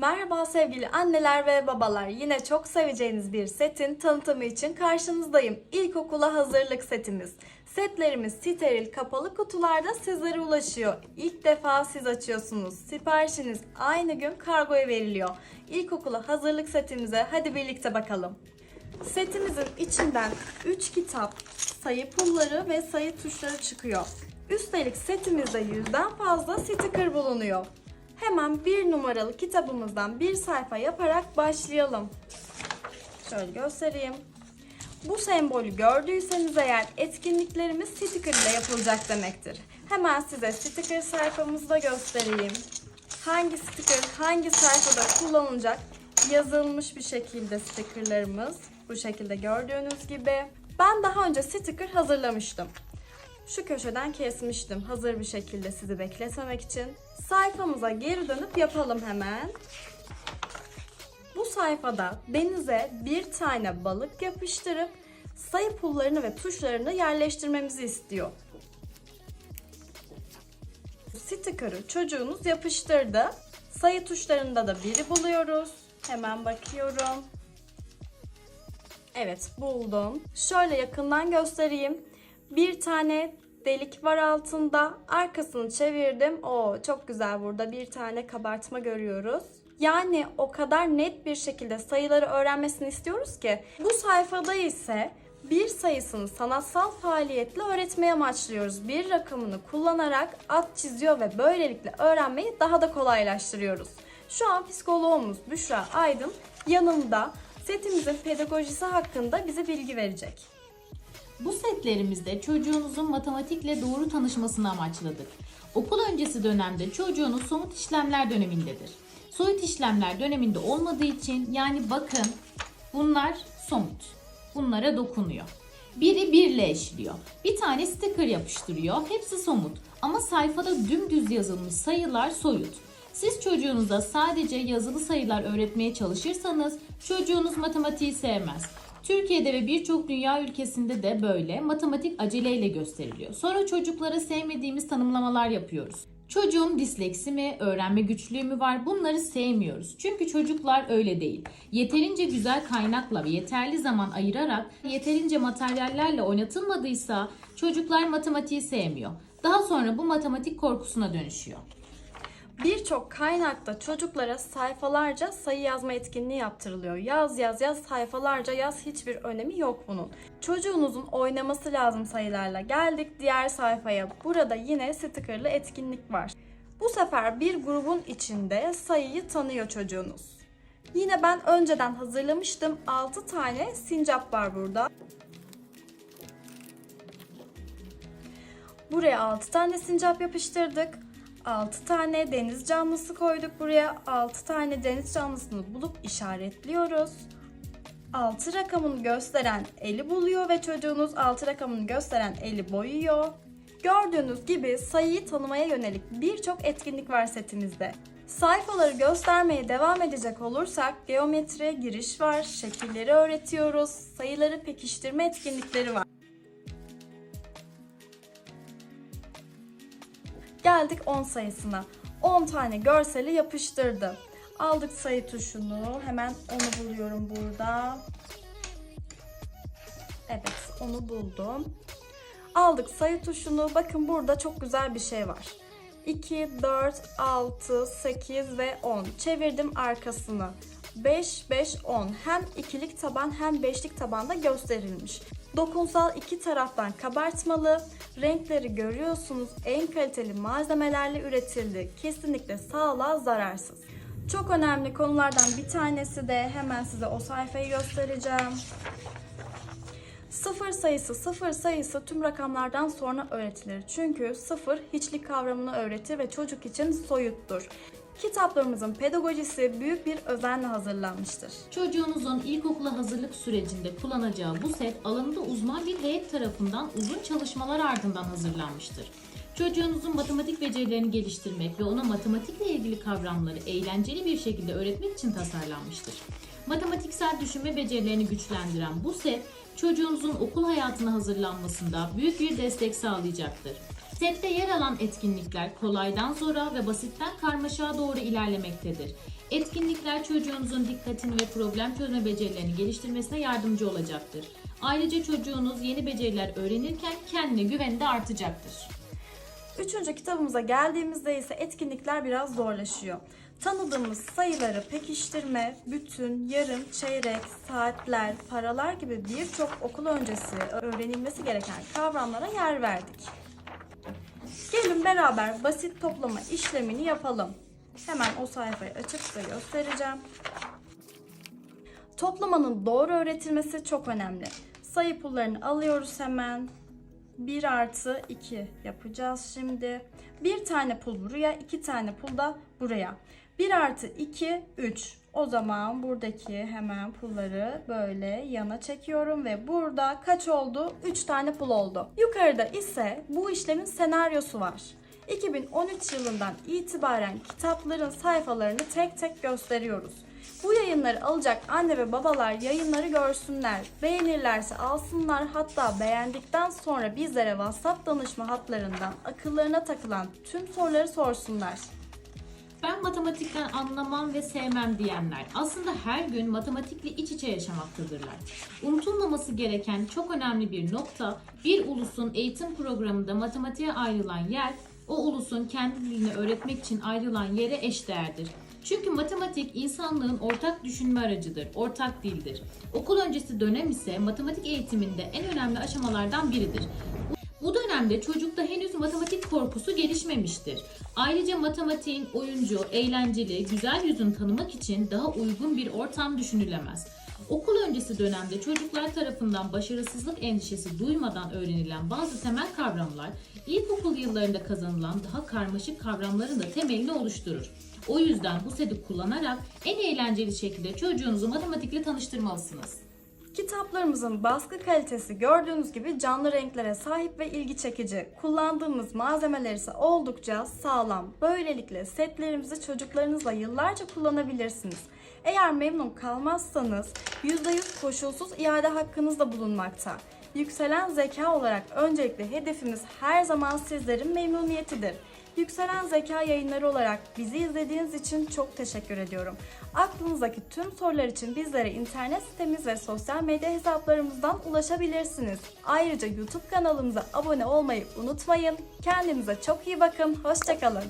Merhaba sevgili anneler ve babalar. Yine çok seveceğiniz bir setin tanıtımı için karşınızdayım. İlkokula hazırlık setimiz. Setlerimiz steril kapalı kutularda sizlere ulaşıyor. İlk defa siz açıyorsunuz. Siparişiniz aynı gün kargoya veriliyor. İlkokula hazırlık setimize hadi birlikte bakalım. Setimizin içinden 3 kitap, sayı pulları ve sayı tuşları çıkıyor. Üstelik setimizde yüzden fazla sticker bulunuyor. Hemen bir numaralı kitabımızdan bir sayfa yaparak başlayalım. Şöyle göstereyim. Bu sembolü gördüyseniz eğer etkinliklerimiz sticker ile yapılacak demektir. Hemen size sticker sayfamızı da göstereyim. Hangi sticker hangi sayfada kullanılacak yazılmış bir şekilde stickerlarımız. Bu şekilde gördüğünüz gibi. Ben daha önce sticker hazırlamıştım. Şu köşeden kesmiştim hazır bir şekilde sizi bekletmemek için. Sayfamıza geri dönüp yapalım hemen. Bu sayfada denize bir tane balık yapıştırıp sayı pullarını ve tuşlarını yerleştirmemizi istiyor. Sticker'ı çocuğunuz yapıştırdı. Sayı tuşlarında da biri buluyoruz. Hemen bakıyorum. Evet buldum. Şöyle yakından göstereyim. Bir tane delik var altında. Arkasını çevirdim. Oo çok güzel burada bir tane kabartma görüyoruz. Yani o kadar net bir şekilde sayıları öğrenmesini istiyoruz ki. Bu sayfada ise bir sayısını sanatsal faaliyetle öğretmeye amaçlıyoruz. Bir rakamını kullanarak at çiziyor ve böylelikle öğrenmeyi daha da kolaylaştırıyoruz. Şu an psikoloğumuz Büşra Aydın yanımda setimizin pedagojisi hakkında bize bilgi verecek. Bu setlerimizde çocuğunuzun matematikle doğru tanışmasını amaçladık. Okul öncesi dönemde çocuğunuz somut işlemler dönemindedir. Soyut işlemler döneminde olmadığı için yani bakın bunlar somut. Bunlara dokunuyor. Biri birle eşliyor. Bir tane sticker yapıştırıyor. Hepsi somut. Ama sayfada dümdüz yazılmış sayılar soyut. Siz çocuğunuza sadece yazılı sayılar öğretmeye çalışırsanız çocuğunuz matematiği sevmez. Türkiye'de ve birçok dünya ülkesinde de böyle matematik aceleyle gösteriliyor. Sonra çocuklara sevmediğimiz tanımlamalar yapıyoruz. Çocuğum disleksi mi, öğrenme güçlüğü mü var bunları sevmiyoruz. Çünkü çocuklar öyle değil. Yeterince güzel kaynakla ve yeterli zaman ayırarak yeterince materyallerle oynatılmadıysa çocuklar matematiği sevmiyor. Daha sonra bu matematik korkusuna dönüşüyor. Birçok kaynakta çocuklara sayfalarca sayı yazma etkinliği yaptırılıyor. Yaz yaz yaz sayfalarca yaz hiçbir önemi yok bunun. Çocuğunuzun oynaması lazım sayılarla. Geldik diğer sayfaya. Burada yine stickerlı etkinlik var. Bu sefer bir grubun içinde sayıyı tanıyor çocuğunuz. Yine ben önceden hazırlamıştım. 6 tane sincap var burada. Buraya 6 tane sincap yapıştırdık. 6 tane deniz canlısı koyduk buraya. 6 tane deniz canlısını bulup işaretliyoruz. 6 rakamını gösteren eli buluyor ve çocuğunuz 6 rakamını gösteren eli boyuyor. Gördüğünüz gibi sayıyı tanımaya yönelik birçok etkinlik var setimizde. Sayfaları göstermeye devam edecek olursak geometri giriş var, şekilleri öğretiyoruz, sayıları pekiştirme etkinlikleri var. Geldik 10 sayısına. 10 tane görseli yapıştırdım. Aldık sayı tuşunu. Hemen onu buluyorum burada. Evet, onu buldum. Aldık sayı tuşunu. Bakın burada çok güzel bir şey var. 2, 4, 6, 8 ve 10. Çevirdim arkasını. 5, 5, 10. Hem ikilik taban hem beşlik tabanda gösterilmiş. Dokunsal iki taraftan kabartmalı. Renkleri görüyorsunuz. En kaliteli malzemelerle üretildi. Kesinlikle sağlığa zararsız. Çok önemli konulardan bir tanesi de hemen size o sayfayı göstereceğim. Sıfır sayısı sıfır sayısı tüm rakamlardan sonra öğretilir. Çünkü sıfır hiçlik kavramını öğretir ve çocuk için soyuttur. Kitaplarımızın pedagojisi büyük bir özenle hazırlanmıştır. Çocuğunuzun ilkokula hazırlık sürecinde kullanacağı bu set alanında uzman bir heyet tarafından uzun çalışmalar ardından hazırlanmıştır. Çocuğunuzun matematik becerilerini geliştirmek ve ona matematikle ilgili kavramları eğlenceli bir şekilde öğretmek için tasarlanmıştır. Matematiksel düşünme becerilerini güçlendiren bu set çocuğunuzun okul hayatına hazırlanmasında büyük bir destek sağlayacaktır. Sette yer alan etkinlikler kolaydan zora ve basitten karmaşaya doğru ilerlemektedir. Etkinlikler çocuğunuzun dikkatini ve problem çözme becerilerini geliştirmesine yardımcı olacaktır. Ayrıca çocuğunuz yeni beceriler öğrenirken kendine güveni de artacaktır. Üçüncü kitabımıza geldiğimizde ise etkinlikler biraz zorlaşıyor. Tanıdığımız sayıları pekiştirme, bütün, yarım, çeyrek, saatler, paralar gibi birçok okul öncesi öğrenilmesi gereken kavramlara yer verdik. Gelin beraber basit toplama işlemini yapalım. Hemen o sayfayı açıp size göstereceğim. Toplamanın doğru öğretilmesi çok önemli. Sayı pullarını alıyoruz hemen. 1 artı 2 yapacağız şimdi. Bir tane pul buraya, iki tane pul da buraya. 1 artı 2, 3. O zaman buradaki hemen pulları böyle yana çekiyorum ve burada kaç oldu? 3 tane pul oldu. Yukarıda ise bu işlemin senaryosu var. 2013 yılından itibaren kitapların sayfalarını tek tek gösteriyoruz. Bu yayınları alacak anne ve babalar yayınları görsünler. Beğenirlerse alsınlar hatta beğendikten sonra bizlere WhatsApp danışma hatlarından akıllarına takılan tüm soruları sorsunlar. Ben matematikten anlamam ve sevmem diyenler aslında her gün matematikle iç içe yaşamaktadırlar. Unutulmaması gereken çok önemli bir nokta bir ulusun eğitim programında matematiğe ayrılan yer o ulusun kendi dilini öğretmek için ayrılan yere eşdeğerdir. Çünkü matematik insanlığın ortak düşünme aracıdır, ortak dildir. Okul öncesi dönem ise matematik eğitiminde en önemli aşamalardan biridir. Bu dönemde çocukta henüz matematik korkusu gelişmemiştir. Ayrıca matematiğin oyuncu, eğlenceli, güzel yüzünü tanımak için daha uygun bir ortam düşünülemez. Okul öncesi dönemde çocuklar tarafından başarısızlık endişesi duymadan öğrenilen bazı temel kavramlar, ilkokul yıllarında kazanılan daha karmaşık kavramların da temelini oluşturur. O yüzden bu seti kullanarak en eğlenceli şekilde çocuğunuzu matematikle tanıştırmalısınız. Kitaplarımızın baskı kalitesi gördüğünüz gibi canlı renklere sahip ve ilgi çekici. Kullandığımız malzemeler ise oldukça sağlam. Böylelikle setlerimizi çocuklarınızla yıllarca kullanabilirsiniz. Eğer memnun kalmazsanız %100 koşulsuz iade hakkınız da bulunmakta. Yükselen zeka olarak öncelikle hedefimiz her zaman sizlerin memnuniyetidir. Yükselen Zeka yayınları olarak bizi izlediğiniz için çok teşekkür ediyorum. Aklınızdaki tüm sorular için bizlere internet sitemiz ve sosyal medya hesaplarımızdan ulaşabilirsiniz. Ayrıca YouTube kanalımıza abone olmayı unutmayın. Kendinize çok iyi bakın. Hoşçakalın.